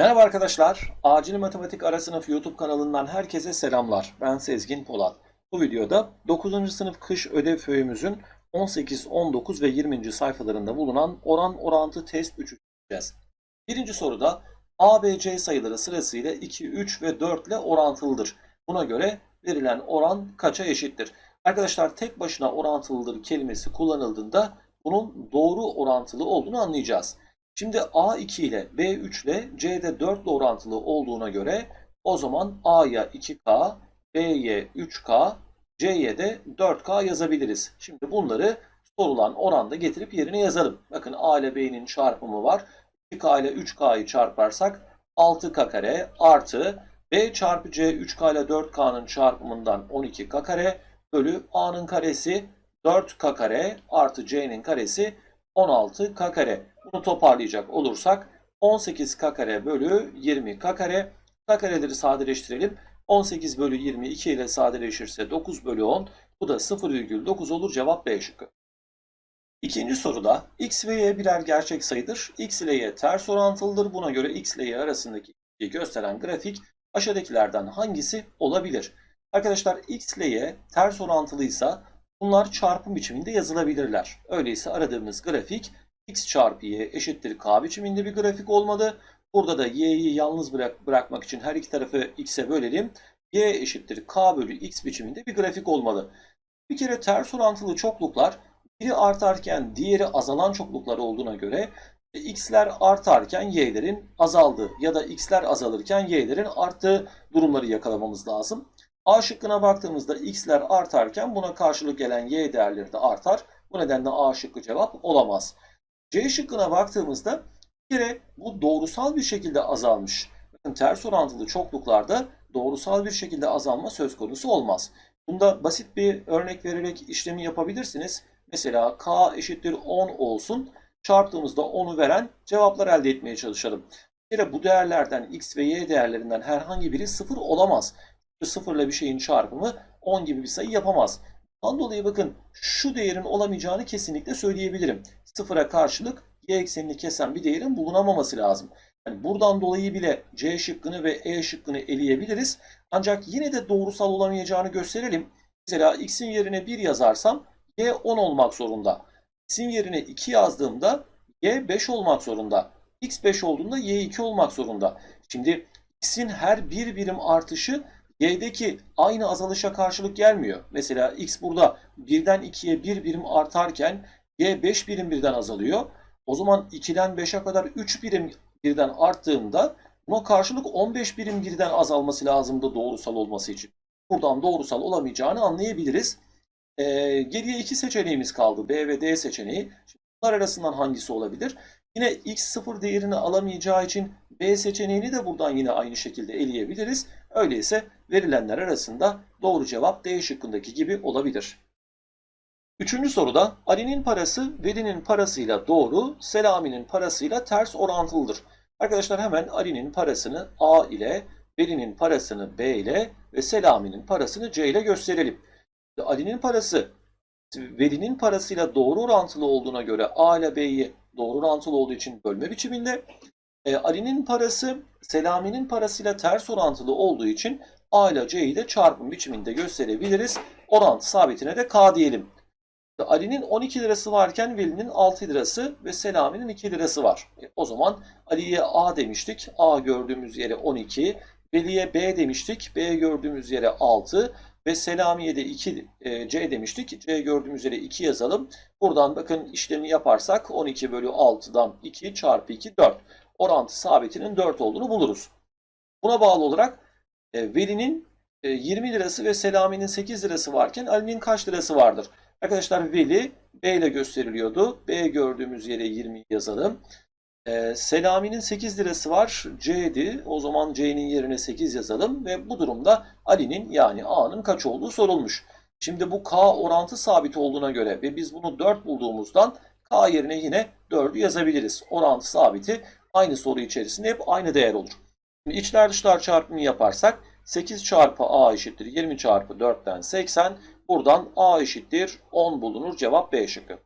Merhaba arkadaşlar. Acil Matematik Ara Sınıf YouTube kanalından herkese selamlar. Ben Sezgin Polat. Bu videoda 9. sınıf kış ödev föyümüzün 18, 19 ve 20. sayfalarında bulunan oran orantı test 3'ü çözeceğiz. Birinci soruda A, B, C sayıları sırasıyla 2, 3 ve 4 ile orantılıdır. Buna göre verilen oran kaça eşittir? Arkadaşlar tek başına orantılıdır kelimesi kullanıldığında bunun doğru orantılı olduğunu anlayacağız. Şimdi A2 ile B3 ile C'de 4 ile orantılı olduğuna göre o zaman A'ya 2K, B'ye 3K, C'ye de 4K yazabiliriz. Şimdi bunları sorulan oranda getirip yerine yazalım. Bakın A ile B'nin çarpımı var. 2K ile 3K'yı çarparsak 6K kare artı B çarpı C 3K ile 4K'nın çarpımından 12K kare bölü A'nın karesi 4K kare artı C'nin karesi 16K kare. Bunu toparlayacak olursak 18K kare bölü 20K kare. K kareleri sadeleştirelim. 18 bölü 22 ile sadeleşirse 9 bölü 10. Bu da 0,9 olur. Cevap B şıkkı. İkinci soruda x ve y birer gerçek sayıdır. x ile y ters orantılıdır. Buna göre x ile y arasındaki gösteren grafik aşağıdakilerden hangisi olabilir? Arkadaşlar x ile y ters orantılıysa bunlar çarpım biçiminde yazılabilirler. Öyleyse aradığımız grafik x çarpı y eşittir k biçiminde bir grafik olmalı. Burada da y'yi yalnız bırak, bırakmak için her iki tarafı x'e bölelim. y eşittir k bölü x biçiminde bir grafik olmalı. Bir kere ters orantılı çokluklar biri artarken diğeri azalan çokluklar olduğuna göre x'ler artarken y'lerin azaldığı ya da x'ler azalırken y'lerin arttığı durumları yakalamamız lazım. A şıkkına baktığımızda x'ler artarken buna karşılık gelen y değerleri de artar. Bu nedenle A şıkkı cevap olamaz. C şıkkına baktığımızda bir kere bu doğrusal bir şekilde azalmış. Bakın ters orantılı çokluklarda doğrusal bir şekilde azalma söz konusu olmaz. Bunda basit bir örnek vererek işlemi yapabilirsiniz. Mesela k eşittir 10 olsun. Çarptığımızda 10'u veren cevaplar elde etmeye çalışalım. Bir kere bu değerlerden x ve y değerlerinden herhangi biri 0 olamaz. 0 ile bir şeyin çarpımı 10 gibi bir sayı yapamaz. Bundan dolayı bakın şu değerin olamayacağını kesinlikle söyleyebilirim. Sıfıra karşılık y eksenini kesen bir değerin bulunamaması lazım. Yani buradan dolayı bile C şıkkını ve E şıkkını eleyebiliriz. Ancak yine de doğrusal olamayacağını gösterelim. Mesela x'in yerine 1 yazarsam y 10 olmak zorunda. x'in yerine 2 yazdığımda y 5 olmak zorunda. x 5 olduğunda y 2 olmak zorunda. Şimdi x'in her bir birim artışı y'deki aynı azalışa karşılık gelmiyor. Mesela x burada 1'den 2'ye 1 birim artarken y 5 birim birden azalıyor. O zaman 2'den 5'e kadar 3 birim birden arttığında buna karşılık 15 birim birden azalması lazımdı doğrusal olması için. Buradan doğrusal olamayacağını anlayabiliriz. Ee, geriye iki seçeneğimiz kaldı. B ve D seçeneği. Şimdi bunlar arasından hangisi olabilir? Yine x sıfır değerini alamayacağı için B seçeneğini de buradan yine aynı şekilde eleyebiliriz. Öyleyse verilenler arasında doğru cevap D şıkkındaki gibi olabilir. Üçüncü soruda Ali'nin parası Veli'nin parasıyla doğru, Selami'nin parasıyla ters orantılıdır. Arkadaşlar hemen Ali'nin parasını A ile, Veli'nin parasını B ile ve Selami'nin parasını C ile gösterelim. Ali'nin parası Veli'nin parasıyla doğru orantılı olduğuna göre A ile B'yi doğru orantılı olduğu için bölme biçiminde. E, Ali'nin parası Selami'nin parasıyla ters orantılı olduğu için A ile C'yi de çarpım biçiminde gösterebiliriz. Orantı sabitine de K diyelim. Ali'nin 12 lirası varken Veli'nin 6 lirası ve Selami'nin 2 lirası var. E, o zaman Ali'ye A demiştik. A gördüğümüz yere 12. Veli'ye B demiştik. B gördüğümüz yere 6. Ve Selami'ye de 2 e, C demiştik. C gördüğümüz yere 2 yazalım. Buradan bakın işlemi yaparsak 12 bölü 6'dan 2 çarpı 2 4. Orantı sabitinin 4 olduğunu buluruz. Buna bağlı olarak e, Veli'nin e, 20 lirası ve Selami'nin 8 lirası varken Ali'nin kaç lirası vardır? Arkadaşlar Veli B ile gösteriliyordu. B gördüğümüz yere 20 yazalım. Ee, Selami'nin 8 lirası var. C'di. O zaman C'nin yerine 8 yazalım. Ve bu durumda Ali'nin yani A'nın kaç olduğu sorulmuş. Şimdi bu K orantı sabit olduğuna göre ve biz bunu 4 bulduğumuzdan K yerine yine 4'ü yazabiliriz. Orantı sabiti aynı soru içerisinde hep aynı değer olur. Şimdi içler dışlar çarpımı yaparsak 8 çarpı A eşittir 20 çarpı 4'ten 80. Buradan A eşittir 10 bulunur. Cevap B şıkkı.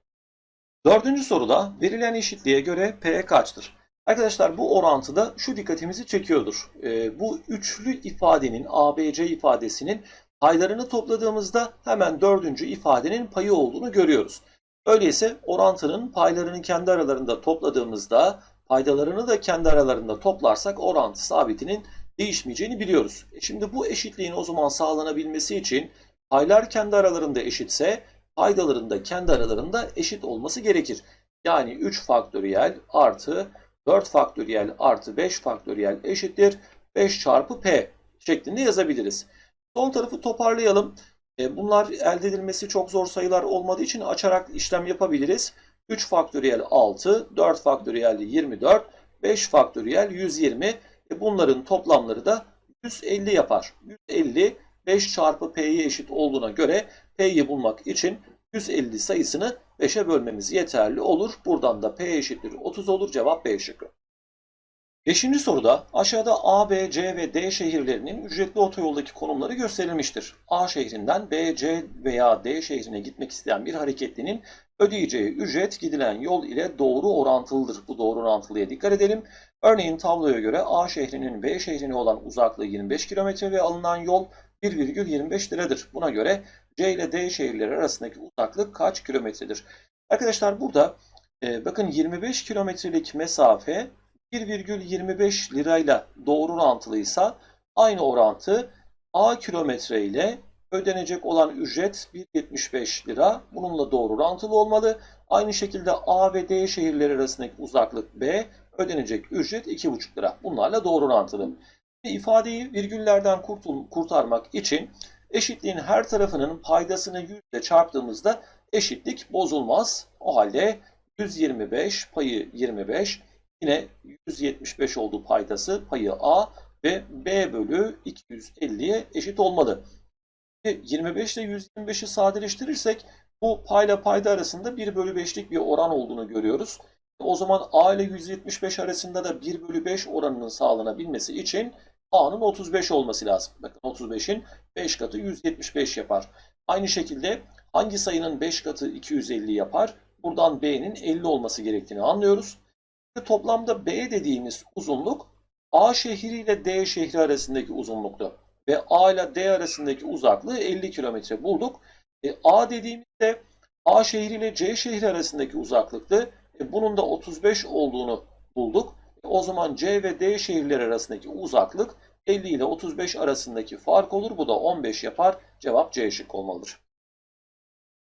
Dördüncü soruda verilen eşitliğe göre P kaçtır? Arkadaşlar bu orantıda şu dikkatimizi çekiyordur. Ee, bu üçlü ifadenin ABC ifadesinin paylarını topladığımızda hemen dördüncü ifadenin payı olduğunu görüyoruz. Öyleyse orantının paylarını kendi aralarında topladığımızda paydalarını da kendi aralarında toplarsak orantı sabitinin değişmeyeceğini biliyoruz. E Şimdi bu eşitliğin o zaman sağlanabilmesi için paylar kendi aralarında eşitse paydaların da kendi aralarında eşit olması gerekir. Yani 3 faktöriyel artı 4 faktöriyel artı 5 faktöriyel eşittir 5 çarpı p şeklinde yazabiliriz. Sol tarafı toparlayalım. E, Bunlar elde edilmesi çok zor sayılar olmadığı için açarak işlem yapabiliriz. 3 faktöriyel 6, 4 faktöriyel 24, 5 faktöriyel 120. E, Bunların toplamları da 150 yapar. 150 5 çarpı p'ye eşit olduğuna göre p'yi bulmak için 150 sayısını 5'e bölmemiz yeterli olur. Buradan da p eşittir 30 olur. Cevap B şıkkı. Beşinci soruda aşağıda A, B, C ve D şehirlerinin ücretli otoyoldaki konumları gösterilmiştir. A şehrinden B, C veya D şehrine gitmek isteyen bir hareketlinin ödeyeceği ücret gidilen yol ile doğru orantılıdır. Bu doğru orantılıya dikkat edelim. Örneğin tabloya göre A şehrinin B şehrine olan uzaklığı 25 km ve alınan yol 1,25 liradır. Buna göre C ile D şehirleri arasındaki uzaklık kaç kilometredir? Arkadaşlar burada e, bakın 25 kilometrelik mesafe 1,25 lirayla doğru orantılıysa aynı orantı A kilometre ile ödenecek olan ücret 1,75 lira. Bununla doğru orantılı olmalı. Aynı şekilde A ve D şehirleri arasındaki uzaklık B, ödenecek ücret 2,5 lira. Bunlarla doğru orantılı. İfadeyi virgüllerden kurtul kurtarmak için eşitliğin her tarafının paydasını 100 ile çarptığımızda eşitlik bozulmaz. O halde 125 payı 25 yine 175 oldu paydası payı A ve B bölü 250'ye eşit olmalı. 25 ile 125'i sadeleştirirsek bu payla payda arasında 1 bölü 5'lik bir oran olduğunu görüyoruz. O zaman A ile 175 arasında da 1 bölü 5 oranının sağlanabilmesi için A'nın 35 olması lazım. Bakın 35'in 5 katı 175 yapar. Aynı şekilde hangi sayının 5 katı 250 yapar? Buradan B'nin 50 olması gerektiğini anlıyoruz. Toplamda B dediğimiz uzunluk A şehri ile D şehri arasındaki uzunluktu. Ve A ile D arasındaki uzaklığı 50 kilometre bulduk. E, A dediğimizde A şehri ile C şehri arasındaki uzaklıktı. E, bunun da 35 olduğunu bulduk. O zaman C ve D şehirleri arasındaki uzaklık 50 ile 35 arasındaki fark olur. Bu da 15 yapar. Cevap C şık olmalıdır.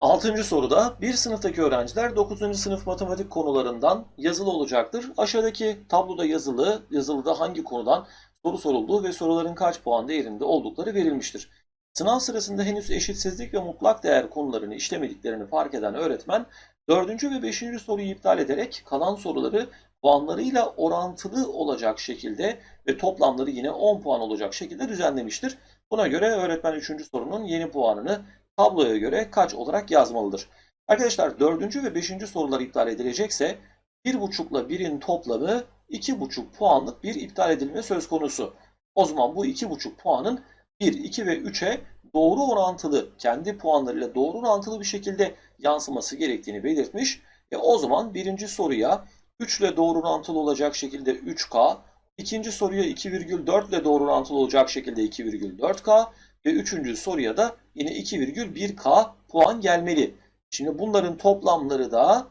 Altıncı soruda bir sınıftaki öğrenciler 9. sınıf matematik konularından yazılı olacaktır. Aşağıdaki tabloda yazılı, yazılıda hangi konudan soru sorulduğu ve soruların kaç puan değerinde oldukları verilmiştir. Sınav sırasında henüz eşitsizlik ve mutlak değer konularını işlemediklerini fark eden öğretmen 4. ve 5. soruyu iptal ederek kalan soruları puanlarıyla orantılı olacak şekilde ve toplamları yine 10 puan olacak şekilde düzenlemiştir. Buna göre öğretmen 3. sorunun yeni puanını tabloya göre kaç olarak yazmalıdır. Arkadaşlar 4. ve 5. sorular iptal edilecekse 1,5 ile 1'in toplamı 2,5 puanlık bir iptal edilme söz konusu. O zaman bu 2,5 puanın 1, 2 ve 3'e doğru orantılı, kendi puanlarıyla doğru orantılı bir şekilde yansıması gerektiğini belirtmiş. E o zaman birinci soruya 3 ile doğru orantılı olacak şekilde 3K, ikinci soruya 2,4 ile doğru orantılı olacak şekilde 2,4K ve üçüncü soruya da yine 2,1K puan gelmeli. Şimdi bunların toplamları da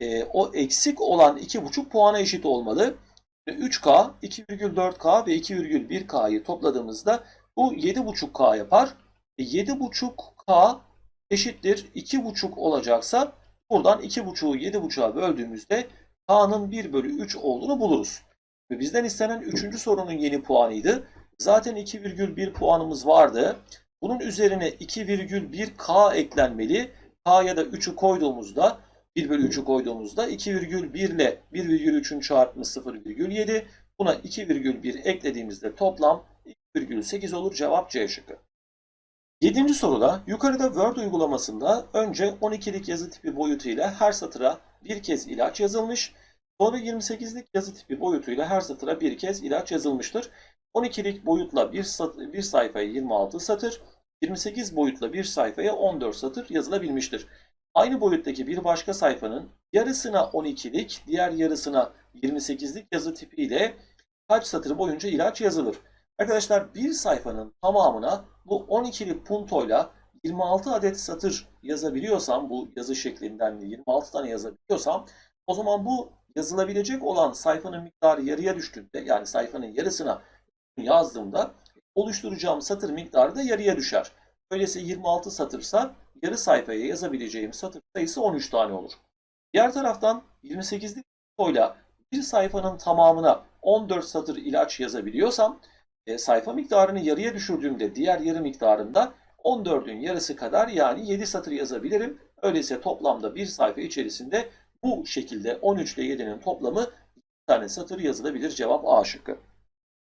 e, o eksik olan 2,5 puana eşit olmalı. 3K, 2,4K ve 2,1K'yı topladığımızda bu 7,5K yapar. E, 7,5K eşittir 2,5 olacaksa buradan 2,5'u 7,5'a böldüğümüzde K'nın 1 bölü 3 olduğunu buluruz. Ve bizden istenen 3. sorunun yeni puanıydı. Zaten 2,1 puanımız vardı. Bunun üzerine 2,1K eklenmeli. K'ya da 3'ü koyduğumuzda 1 bölü 3'ü koyduğumuzda 2,1 ile 1,3'ün çarpımı 0,7. Buna 2,1 eklediğimizde toplam 2,8 olur. Cevap C şıkkı. 7. soruda yukarıda Word uygulamasında önce 12'lik yazı tipi boyutuyla her satıra bir kez ilaç yazılmış. Sonra 28'lik yazı tipi boyutuyla her satıra bir kez ilaç yazılmıştır. 12'lik boyutla bir, bir sayfaya 26 satır, 28 boyutla bir sayfaya 14 satır yazılabilmiştir. aynı boyuttaki bir başka sayfanın yarısına 12'lik, diğer yarısına 28'lik yazı tipiyle kaç satır boyunca ilaç yazılır? Arkadaşlar bir sayfanın tamamına bu 12'lik puntoyla 26 adet satır yazabiliyorsam, bu yazı şeklinden 26 tane yazabiliyorsam, o zaman bu yazılabilecek olan sayfanın miktarı yarıya düştüğünde, yani sayfanın yarısına yazdığımda oluşturacağım satır miktarı da yarıya düşer. Öyleyse 26 satırsa yarı sayfaya yazabileceğim satır sayısı 13 tane olur. Diğer taraftan 28'lik puntoyla bir sayfanın tamamına 14 satır ilaç yazabiliyorsam, e, sayfa miktarını yarıya düşürdüğümde diğer yarı miktarında 14'ün yarısı kadar yani 7 satır yazabilirim. Öyleyse toplamda bir sayfa içerisinde bu şekilde 13 ile 7'nin toplamı 2 tane satır yazılabilir. Cevap A şıkkı.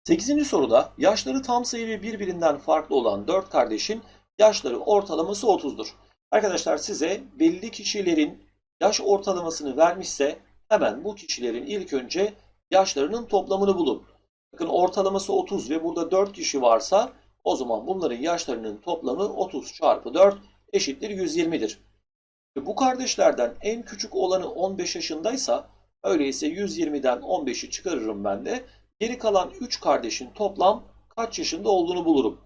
8. soruda yaşları tam sayı ve birbirinden farklı olan 4 kardeşin yaşları ortalaması 30'dur. Arkadaşlar size belli kişilerin yaş ortalamasını vermişse hemen bu kişilerin ilk önce yaşlarının toplamını bulun. Bakın ortalaması 30 ve burada 4 kişi varsa o zaman bunların yaşlarının toplamı 30 çarpı 4 eşittir 120'dir. Bu kardeşlerden en küçük olanı 15 yaşındaysa öyleyse 120'den 15'i çıkarırım ben de. Geri kalan 3 kardeşin toplam kaç yaşında olduğunu bulurum.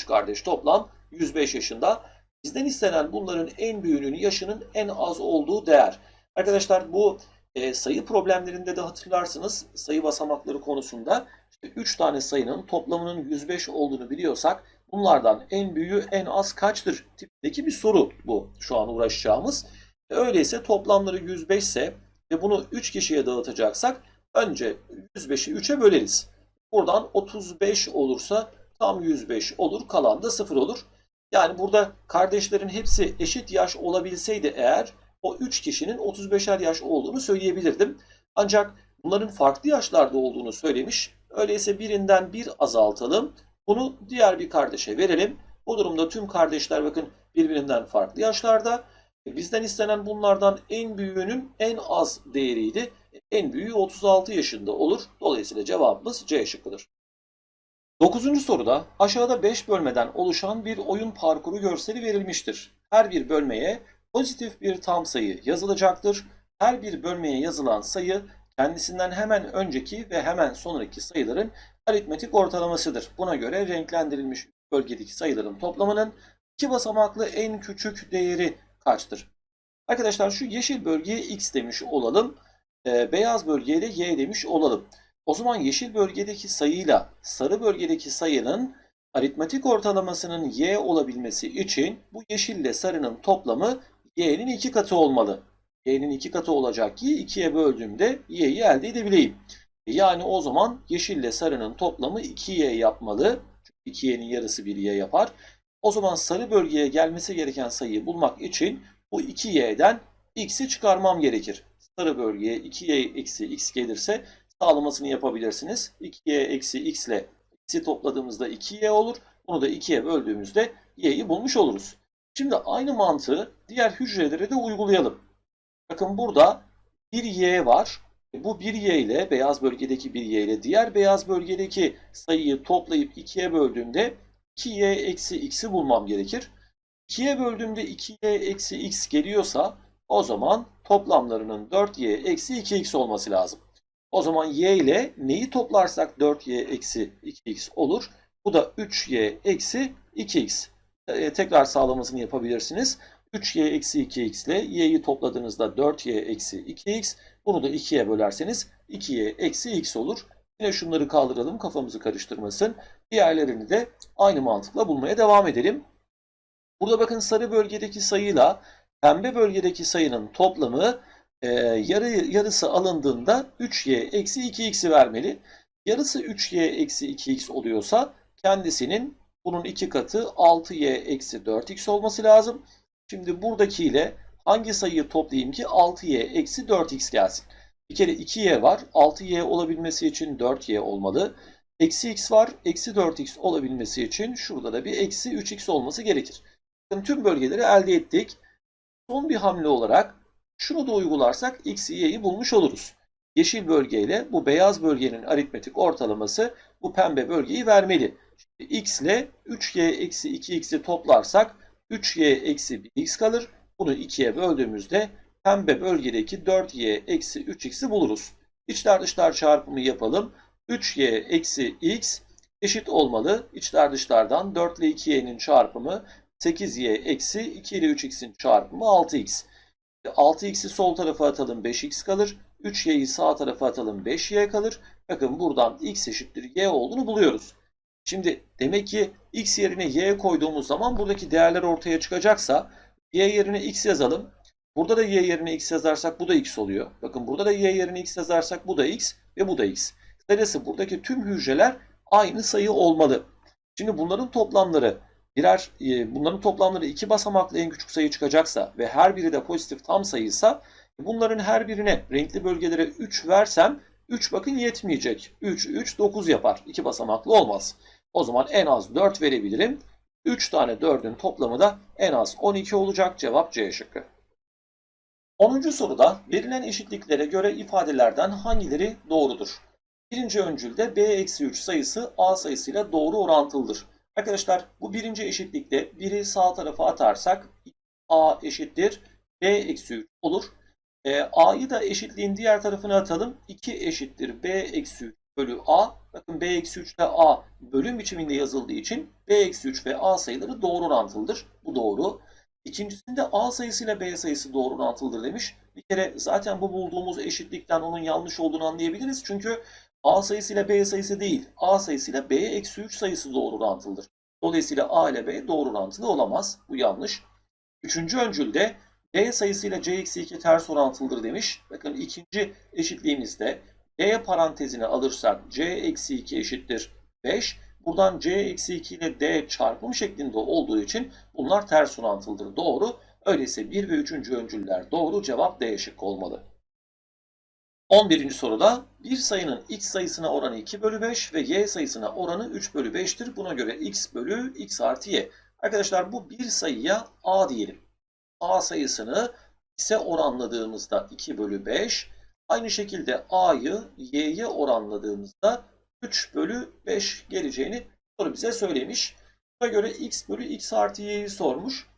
3 kardeş toplam 105 yaşında. Bizden istenen bunların en büyüğünün yaşının en az olduğu değer. Arkadaşlar bu e, sayı problemlerinde de hatırlarsınız sayı basamakları konusunda 3 tane sayının toplamının 105 olduğunu biliyorsak bunlardan en büyüğü en az kaçtır tipindeki bir soru bu şu an uğraşacağımız. E, Öyleyse toplamları 105 ise ve bunu 3 kişiye dağıtacaksak önce 105'i 3'e böleriz. Buradan 35 olursa tam 105 olur kalan da 0 olur. Yani burada kardeşlerin hepsi eşit yaş olabilseydi eğer o 3 kişinin 35'er yaş olduğunu söyleyebilirdim. Ancak bunların farklı yaşlarda olduğunu söylemiş. Öyleyse birinden bir azaltalım. Bunu diğer bir kardeşe verelim. Bu durumda tüm kardeşler bakın birbirinden farklı yaşlarda. E, Bizden istenen bunlardan en büyüğünün en az değeriydi. En büyüğü 36 yaşında olur. Dolayısıyla cevabımız C şıkkıdır. 9. soruda aşağıda 5 bölmeden oluşan bir oyun parkuru görseli verilmiştir. Her bir bölmeye pozitif bir tam sayı yazılacaktır. Her bir bölmeye yazılan sayı kendisinden hemen önceki ve hemen sonraki sayıların aritmetik ortalamasıdır. Buna göre renklendirilmiş bölgedeki sayıların toplamının iki basamaklı en küçük değeri kaçtır? Arkadaşlar şu yeşil bölgeye x demiş olalım. Ee, beyaz bölgeye de y demiş olalım. O zaman yeşil bölgedeki sayıyla sarı bölgedeki sayının aritmetik ortalamasının y olabilmesi için bu yeşille sarının toplamı y'nin iki katı olmalı. y'nin iki katı olacak ki 2'ye böldüğümde y'yi elde edebileyim. Yani o zaman yeşille sarının toplamı 2y yapmalı. Çünkü 2y'nin yarısı 1y yapar. O zaman sarı bölgeye gelmesi gereken sayıyı bulmak için bu 2y'den x'i çıkarmam gerekir. Sarı bölgeye 2y eksi x gelirse sağlamasını yapabilirsiniz. 2y eksi x ile x'i topladığımızda 2y olur. Bunu da 2'ye böldüğümüzde y'yi bulmuş oluruz. Şimdi aynı mantığı diğer hücrelere de uygulayalım. Bakın burada bir y var. Bu 1y ile beyaz bölgedeki 1y ile diğer beyaz bölgedeki sayıyı toplayıp 2'ye böldüğümde 2y eksi x'i bulmam gerekir. 2'ye böldüğümde 2y eksi x geliyorsa o zaman toplamlarının 4y eksi 2x olması lazım. O zaman y ile neyi toplarsak 4y eksi 2x olur. Bu da 3y eksi 2x. Ee, tekrar sağlamasını yapabilirsiniz. 3y eksi 2x ile y'yi topladığınızda 4y eksi 2x. Bunu da 2'ye bölerseniz 2y eksi x olur. Yine şunları kaldıralım kafamızı karıştırmasın. Diğerlerini de aynı mantıkla bulmaya devam edelim. Burada bakın sarı bölgedeki sayıyla pembe bölgedeki sayının toplamı e, yarı, yarısı alındığında 3y eksi 2x'i vermeli. Yarısı 3y eksi 2x oluyorsa kendisinin bunun iki katı 6y eksi 4x olması lazım. Şimdi buradakiyle hangi sayıyı toplayayım ki 6y eksi 4x gelsin? Bir kere 2y var. 6y olabilmesi için 4y olmalı. Eksi x var. Eksi 4x olabilmesi için şurada da bir eksi 3x olması gerekir. Bakın tüm bölgeleri elde ettik. Son bir hamle olarak şunu da uygularsak x, y'yi bulmuş oluruz. Yeşil bölgeyle bu beyaz bölgenin aritmetik ortalaması bu pembe bölgeyi vermeli. Şimdi x ile 3y eksi 2x'i toplarsak 3y eksi 1x kalır. Bunu 2'ye böldüğümüzde pembe bölgedeki 4y eksi 3x'i buluruz. İçler dışlar çarpımı yapalım. 3y eksi x eşit olmalı. İçler dışlardan 4 ile 2y'nin çarpımı 8y eksi 2 ile 3x'in çarpımı 6x. 6x'i sol tarafa atalım 5x kalır. 3y'yi sağ tarafa atalım 5y kalır. Bakın buradan x eşittir y olduğunu buluyoruz. Şimdi demek ki x yerine y koyduğumuz zaman buradaki değerler ortaya çıkacaksa y yerine x yazalım. Burada da y yerine x yazarsak bu da x oluyor. Bakın burada da y yerine x yazarsak bu da x ve bu da x. Kısacası buradaki tüm hücreler aynı sayı olmalı. Şimdi bunların toplamları birer e, bunların toplamları iki basamaklı en küçük sayı çıkacaksa ve her biri de pozitif tam sayıysa bunların her birine renkli bölgelere 3 versem 3 bakın yetmeyecek. 3 3 9 yapar. İki basamaklı olmaz. O zaman en az 4 verebilirim. 3 tane 4'ün toplamı da en az 12 olacak. Cevap C şıkkı. 10. soruda verilen eşitliklere göre ifadelerden hangileri doğrudur? Birinci öncülde b-3 sayısı a sayısıyla doğru orantılıdır. Arkadaşlar bu birinci eşitlikte biri sağ tarafa atarsak a eşittir b-3 olur. E, a'yı da eşitliğin diğer tarafına atalım. 2 eşittir b-3 bölü a. Bakın b-3'te a bölüm biçiminde yazıldığı için b-3 ve a sayıları doğru orantılıdır. Bu doğru. İkincisinde A sayısıyla B sayısı doğru orantılıdır demiş. Bir kere zaten bu bulduğumuz eşitlikten onun yanlış olduğunu anlayabiliriz. Çünkü A sayısıyla B sayısı değil, A sayısıyla B eksi 3 sayısı doğru orantılıdır. Dolayısıyla A ile B doğru orantılı olamaz. Bu yanlış. Üçüncü öncülde B sayısıyla C eksi 2 ters orantılıdır demiş. Bakın ikinci eşitliğimizde D parantezine alırsak C eksi 2 eşittir 5. Buradan c eksi 2 ile d çarpım şeklinde olduğu için bunlar ters orantılıdır. Doğru. Öyleyse 1 ve 3. öncüller doğru. Cevap D şık olmalı. 11. soruda bir sayının x sayısına oranı 2 bölü 5 ve y sayısına oranı 3 bölü 5'tir. Buna göre x bölü x artı y. Arkadaşlar bu bir sayıya a diyelim. a sayısını x'e oranladığımızda 2 bölü 5. Aynı şekilde a'yı y'ye oranladığımızda 3 bölü 5 geleceğini soru bize söylemiş. Buna göre x bölü x artı y'yi sormuş.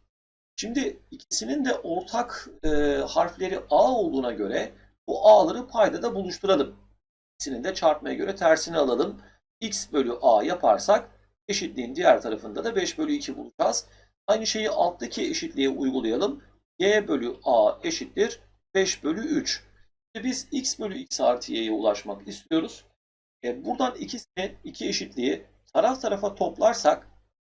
Şimdi ikisinin de ortak e, harfleri a olduğuna göre bu a'ları paydada buluşturalım. İkisinin de çarpmaya göre tersini alalım. x bölü a yaparsak eşitliğin diğer tarafında da 5 bölü 2 bulacağız. Aynı şeyi alttaki eşitliğe uygulayalım. y bölü a eşittir 5 bölü 3. Biz x bölü x artı y'ye ulaşmak istiyoruz. E, buradan ikisini, iki eşitliği taraf tarafa toplarsak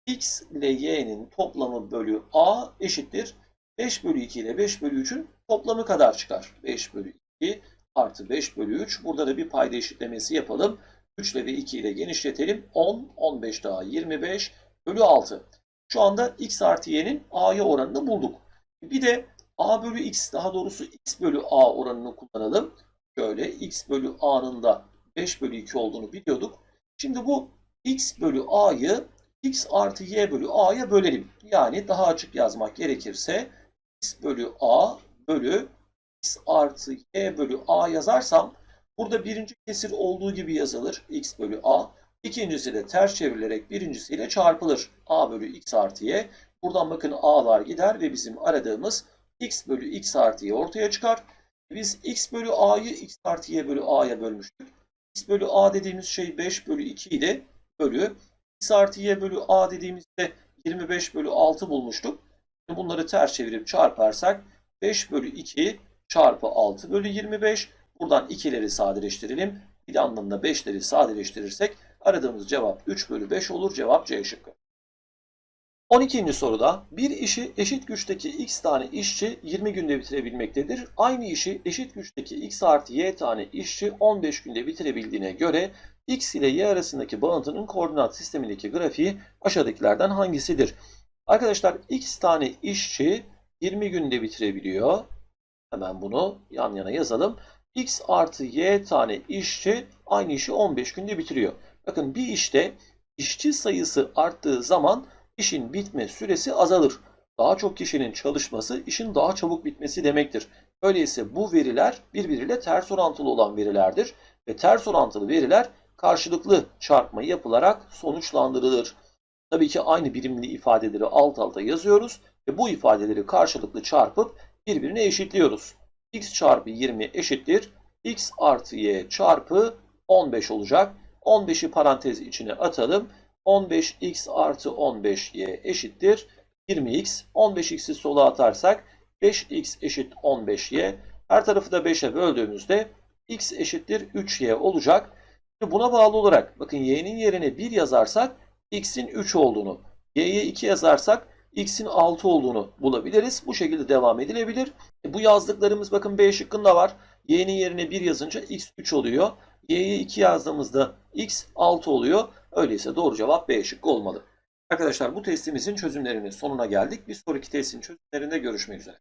x ile y'nin toplamı bölü a eşittir. 5 bölü 2 ile 5 bölü 3'ün toplamı kadar çıkar. 5 bölü 2 artı 5 bölü 3. Burada da bir payda eşitlemesi yapalım. 3 ile ve 2 ile genişletelim. 10, 15 daha 25 bölü 6. Şu anda x artı y'nin a'ya oranını bulduk. Bir de a bölü x daha doğrusu x bölü a oranını kullanalım. Şöyle x bölü a'nın da 5 bölü 2 olduğunu biliyorduk. Şimdi bu x bölü a'yı x artı y bölü a'ya bölelim. Yani daha açık yazmak gerekirse x bölü a bölü x artı y bölü a yazarsam burada birinci kesir olduğu gibi yazılır x bölü a. İkincisi de ters çevrilerek birincisiyle çarpılır. a bölü x artı y. Buradan bakın a'lar gider ve bizim aradığımız x bölü x artı y ortaya çıkar. Biz x bölü a'yı x artı y bölü a'ya bölmüştük x bölü a dediğimiz şey 5 bölü 2 idi. Bölü x artı y bölü a dediğimizde 25 bölü 6 bulmuştuk. Bunları ters çevirip çarparsak 5 bölü 2 çarpı 6 bölü 25. Buradan 2'leri sadeleştirelim. Bir de anlamda 5'leri sadeleştirirsek aradığımız cevap 3 bölü 5 olur. Cevap C şıkkı. 12. soruda bir işi eşit güçteki x tane işçi 20 günde bitirebilmektedir. Aynı işi eşit güçteki x artı y tane işçi 15 günde bitirebildiğine göre x ile y arasındaki bağıntının koordinat sistemindeki grafiği aşağıdakilerden hangisidir? Arkadaşlar x tane işçi 20 günde bitirebiliyor. Hemen bunu yan yana yazalım. x artı y tane işçi aynı işi 15 günde bitiriyor. Bakın bir işte işçi sayısı arttığı zaman işin bitme süresi azalır. Daha çok kişinin çalışması işin daha çabuk bitmesi demektir. Öyleyse bu veriler birbiriyle ters orantılı olan verilerdir ve ters orantılı veriler karşılıklı çarpma yapılarak sonuçlandırılır. Tabii ki aynı birimli ifadeleri alt alta yazıyoruz Ve bu ifadeleri karşılıklı çarpıp birbirine eşitliyoruz. x çarpı 20 eşittir. x artı y çarpı 15 olacak. 15'i parantez içine atalım. 15x artı 15y eşittir. 20x. 15x'i sola atarsak 5x eşit 15y. Her tarafı da 5'e böldüğümüzde x eşittir 3y olacak. Şimdi buna bağlı olarak bakın y'nin yerine 1 yazarsak x'in 3 olduğunu, y'ye 2 yazarsak x'in 6 olduğunu bulabiliriz. Bu şekilde devam edilebilir. E, bu yazdıklarımız bakın B şıkkında var. y'nin yerine 1 yazınca x 3 oluyor. Y'ye 2 yazdığımızda x 6 oluyor. Öyleyse doğru cevap B şıkkı olmalı. Arkadaşlar bu testimizin çözümlerinin sonuna geldik. Bir sonraki testin çözümlerinde görüşmek üzere.